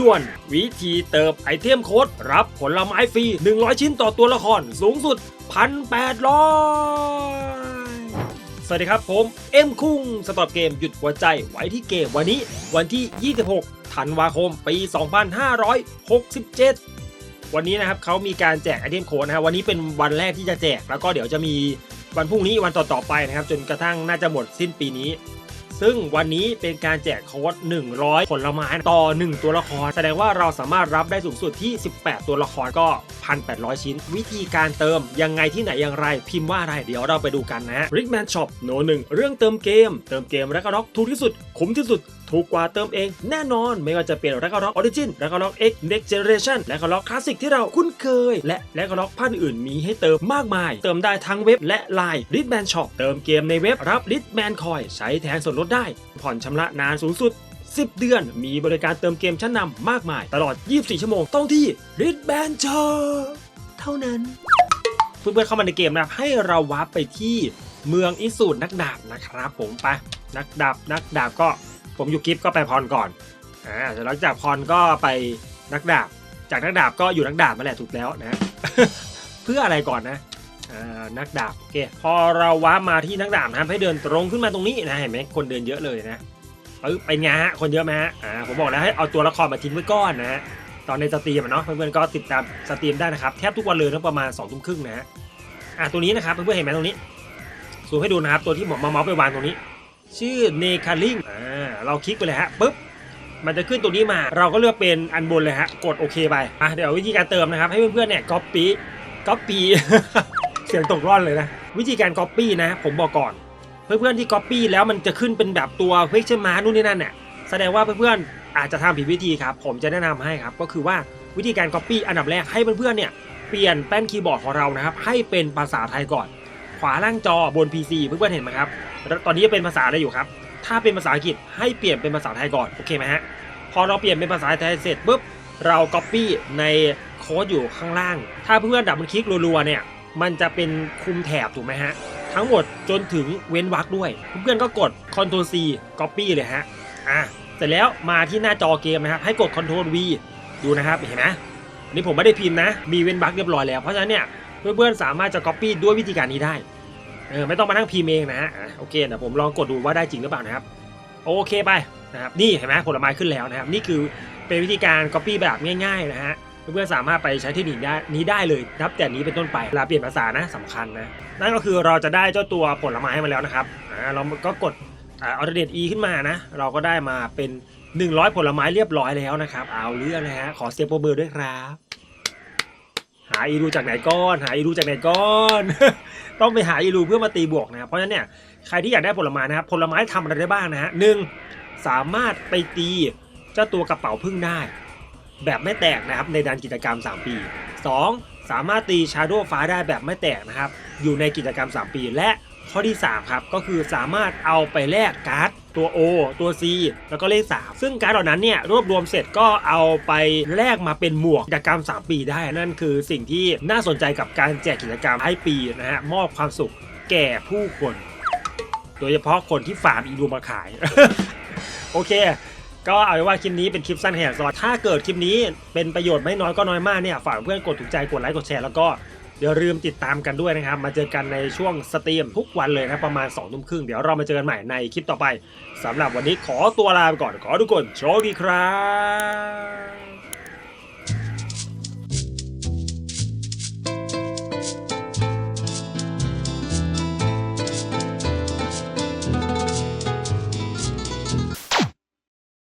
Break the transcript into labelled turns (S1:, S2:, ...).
S1: ด่วน วิธีเติมไอเทมโค้ดรับผลไม้ฟรี 100 ชิ้นต่อตัวละครสูงสุด 1,800 สวัสดีครับผม เอ็มคุ้งสตอปเกมหยุดหัวใจไว้ที่เกมวันนี้ วันที่ 26 ธันวาคม ปี 2567วันนี้นะครับเขามีการแจกไอเทมโค้ดนะครับวันนี้เป็นวันแรกที่จะแจก แล้วก็เดี๋ยวจะมีวันพรุ่งนี้วันต่อๆไปนะครับ จนกระทั่งน่าจะหมดสิ้นปีนี้ ซึ่งวันนี้เป็นการแจกโค้ด100 ผลไม้ต่อ 1 ตัวละคร แสดงว่าเราสามารถรับได้สูงสุดที่ 18 ตัวละครก็1,800 ชิ้น วิธีการเติมยังไงที่ไหนอย่างไร พิมพ์ว่าอะไรเดี๋ยวเราไปดูกันนะฮะ Rickman Shop โนหนึ่งเรื่องเติมเกม เติมเกมแรกน็อกถูกที่สุด คุ้มที่สุดถูกกว่าเติมเองแน่นอนไม่ว่าจะเป็นแรกน็อกออริจินแรกน็อก X Next Generation แรกน็อกคลาสสิกที่เราคุ้นเคย และแรกน็อกพันอื่นมีให้เติมมากมาย เติมได้ทั้งเว็บและไลน์ Rickman Shop เติมเกมในเว็บรับ Rickman Coin ใช้แทนส่วนลดได้ ผ่อนชำระนานสูงสุด 10 เดือน มีบริการเติมเกมชั้นนำมากมาย ตลอด 24 ชั่วโมงต้องที่ Rickman Shop เท่านั้น เพื่อนๆเข้ามาในเกมนะครับให้เราวาร์ปไปที่เมืองอิสูรนักดาบนะครับผมไปนักดาบนักดาบก็ผมอยู่กิฟก็ไปพรก่อนอ่าเสร็จแล้วจากพรก็ไปนักดาบ จากนักดาบก็อยู่นักดาบมาแหละถูกแล้วนะเพื่ออะไรก่อนนะนักดาบโอเคพอเราวาร์ปมาที่นักดาบนะให้เดินตรงขึ้นมาตรงนี้นะเห็นไหมคนเดินเยอะเลยนะ ปึ๊บเป็นไงฮะคนเยอะไหมฮะอ่าผมบอกแล้วให้เอาตัวละครมาทิ้งไว้ก่อนนะฮะตอนในสตรีมเนาะเพื่อนๆก็ติดตามสตรีมได้นะครับแทบทุกวันเลยนะประมาณ2องทุ่มครึ่งนะฮะอะตัวนี้นะครับเพื่อนๆเห็นไหมตรงนี้ซูมให้ดูนะครับตัวที่ผมมาเมาส์ไปวางตรงนี้ ชื่อเนคาลิงอ่าเราคลิกไปเลยฮะปุ๊บมันจะขึ้นตัวนี้มา เราก็เลือกเป็นอันบนเลยฮะ กดโอเคไปอะเดี๋ยววิธีการเติมนะครับ ให้เพื่อนๆเนี่ยก๊อปปี้ก๊อปปี้เสียงตกร่อนเลยนะ วิธีการก๊อปปี้นะ ผมบอกก่อน เพื่อนๆที่ก๊อปปี้แล้วมันจะขึ้นเป็นแบบตัวเวกเชมานู่นนี่นั่นเนี่ยแสดงว่าเพื่อนๆอาจจะทำผิดวิธีครับ ผมจะแนะนำให้ครับ ก็คือว่าวิธีการก๊อปปี้อันดับแรกให้เพื่อนๆเนี่ยเปลี่ยนแป้นคีย์บอร์ดของเรานะครับ ให้เป็นภาษาไทยก่อน ขวาล่างจอบน PC เพื่อนๆเห็นไหมครับตอนนี้เป็นภาษาอะไรอยู่ครับ ถ้าเป็นภาษาอังกฤษให้เปลี่ยนเป็นภาษาไทยก่อนโอเคไหมฮะพอเราเปลี่ยนเป็นภาษาไทยเสร็จปุ๊บเราก๊อปปี้ในโค้ดอยู่ข้างล่าง ถ้าเพื่อนๆดับมันคลิกรัวๆเนี่ยมันจะเป็นคุมแถบถูกไหมฮะ ทั้งหมดจนถึงเว้นวรรคด้วย เพื่อนๆก็กด Ctrl C Copy เลยฮะอะเสร็จแล้วมาที่หน้าจอเกมนะครับ ให้กด Ctrl V ดูนะครับเห็นไหมนี่ผมไม่ได้พิมพ์นะ มีเว้นวรรคเรียบร้อยแล้วเพราะฉะนั้นเนี่ยเพื่อนๆสามารถจะ Copy ด้วยวิธีการนี้ได้เออไม่ต้องมานั่งพิมพ์เองนะฮะโอเคเดี๋ยวผมลองกดดูว่าได้จริงหรือเปล่านะครับ โอเคไปนะครับนี่เห็นไหมผลไม้ขึ้นแล้วนะครับ นี่คือเป็นวิธีการ Copy แบบง่าย ๆ นะฮะ เพื่อนๆสามารถไปใช้เทคนิคนี้ได้เลยนับแต่นี้เป็นต้นไปเวลาเปลี่ยนภาษานะสำคัญนะนั่นก็คือเราจะได้เจ้าตัวผลไม้มาแล้วนะครับอ่าเราก็กดออเดเดตอีขึ้นมานะ เราก็ได้มาเป็น 100 ผลไม้เรียบร้อยแล้วนะครับ เอาเรื่องนะฮะขอเสียงโปรเบอร์ด้วยครับ หาอีรูจากไหนก้อน หาอีรูจากไหนก้อน ต้องไปหาอีรูเพื่อมาตีบวกนะเพราะฉะนั้นเนี่ยใครที่อยากได้ผลไม้นะครับผลไม้ทำอะไรได้บ้างนะฮะหนึ่งสามารถไปตีเจ้าตัวกระเป๋าพึ่งได้ แบบไม่แตกนะครับในดันกิจกรรม 3 ปี 2. สามารถตีชาโดว์ฟ้าได้แบบไม่แตกนะครับอยู่ในกิจกรรม 3 ปี และข้อที่ 3 ครับ ก็คือสามารถเอาไปแลกการ์ดตัว O ตัว C แล้วก็เลข 3 ซึ่งการ์ดเหล่านั้นเนี่ยรวบรวมเสร็จก็เอาไปแลกมาเป็นหมวกกิจกรรม 3 ปีได้ นั่นคือสิ่งที่น่าสนใจกับการแจกกิจกรรมให้ปีนะฮะมอบความสุขแก่ผู้คน โดยเฉพาะคนที่ฝากอีดูมาขาย โอเค ก็เอาไว้ว่าคลิปนี้เป็นคลิปสั้นแห่ซอยถ้าเกิดคลิปนี้เป็นประโยชน์ไม่น้อยก็น้อยมากเนี่ยฝากเพื่อนกดถูกใจกดไลค์กดแชร์แล้วก็เดี๋ยวลืมติดตามกันด้วยนะครับ มาเจอกันในช่วงสตรีมทุกวันเลยนะประมาณ2องทุ่มครึ่งเดี๋ยวเรามาเจอกันใหม่ในคลิปต่อไปสำหรับวันนี้ขอตัวลาไปก่อนขอทุกคนโชคดีครับ